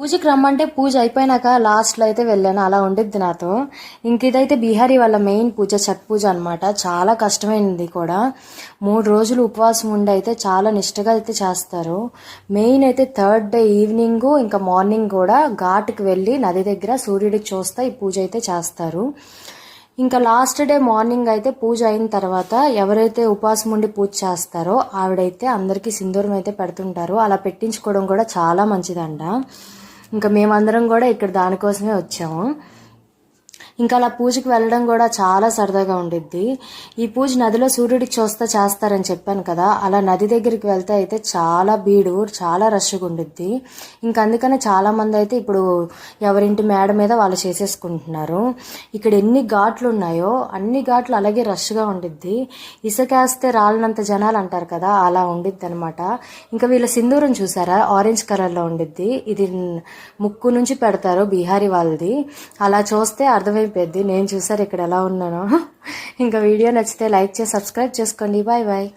పూజకి రమ్మంటే పూజ అయిపోయినాక లాస్ట్లో అయితే వెళ్ళాను. అలా ఉండిద్ది నాతో. ఇంక ఇదైతే బీహారీ వాళ్ళ మెయిన్ పూజ ఛట్ పూజ అనమాట చాలా కష్టమైనది కూడా. మూడు రోజులు ఉపవాసం ఉండి అయితే చాలా నిష్టగా అయితే చేస్తారు. మెయిన్ అయితే థర్డ్ డే ఈవినింగ్ ఇంకా మార్నింగ్ కూడా ఘాట్కి వెళ్ళి నది దగ్గర సూర్యుడికి చూస్తే ఈ పూజ అయితే చేస్తారు. ఇంకా లాస్ట్ డే మార్నింగ్ అయితే పూజ అయిన తర్వాత ఎవరైతే ఉపవాసం ఉండి పూజ చేస్తారో ఆవిడైతే అందరికీ సింధూరం అయితే పెడుతుంటారు. అలా పెట్టించుకోవడం కూడా చాలా మంచిదంట. ఇంకా మేమందరం కూడా ఇక్కడ దానికోసమే వచ్చాము. ఇంకా అలా పూజకి వెళ్ళడం కూడా చాలా సరదాగా ఉండిద్ది. ఈ పూజ నదిలో సూర్యుడికి చూస్తే చేస్తారని చెప్పాను కదా అలా నది దగ్గరికి వెళ్తే అయితే చాలా బీడు చాలా రష్గా ఉండిద్ది. ఇంకా అందుకనే చాలామంది అయితే ఇప్పుడు ఎవరింటి మేడ మీద వాళ్ళు చేసేసుకుంటున్నారు. ఇక్కడ ఎన్ని ఘాట్లు ఉన్నాయో అన్ని ఘాట్లు అలాగే రష్గా ఉండిద్ది. ఇసుకేస్తే రాలినంత జనాలు అంటారు కదా అలా ఉండిద్ది అనమాట ఇంకా వీళ్ళ సింధూరం చూసారా? ఆరెంజ్ కలర్లో ఉండిద్ది. ఇది ముక్కు నుంచి పెడతారు బీహారీ వాళ్ళది. అలా చూస్తే అర్థమైపోద్ది నేను చూసారు ఇక్కడ ఎలా ఉన్నానో. ఇంకా వీడియో నచ్చితే లైక్ చేసి సబ్స్క్రైబ్ చేసుకోండి. Bye bye.